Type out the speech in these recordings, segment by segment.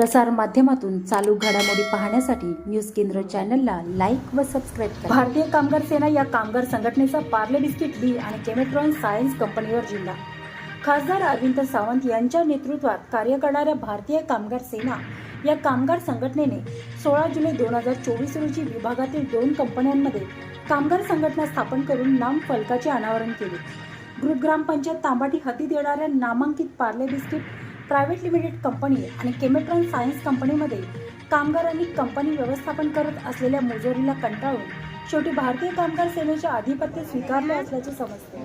प्रसार माध्यमातून चालू घडामोडी पाहण्यासाठी न्यूज केंद्र चॅनलला लाईक व सबस्क्राईब करा. भारतीय कामगार सेना या कामगार संघटनेचा पार्ले बिस्किट बी आणि केमेट्रॉन सायन्स कंपनीवर जिल्हा. खासदार अरविंद सावंत यांच्या नेतृत्वात कार्य करणाऱ्या भारतीय कामगार सेना या कामगार संघटनेने सोळा जुलै दोन हजार चोवीस रोजी विभागातील दोन कंपन्यांमध्ये कामगार संघटना स्थापन करून नाम फलकाचे अनावरण केले. ग्रुप ग्रामपंचायत तांबाटी हद्दीत येणाऱ्या नामांकित Parle biscuit private limited company आणि केमेट्रॉन सायन्स कंपनीमध्ये कामगारांनी कंपनी व्यवस्थापन करत असलेल्या मुजोरीला कंटाळून शेवटी भारतीय कामगार सेनेचे आधिपत्य स्वीकारले असल्याचे समजते.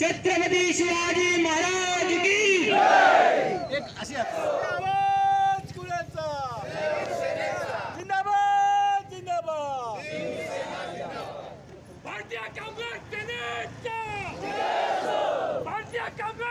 छत्रपती शिवाजी महाराज भारतीय काँग्रेस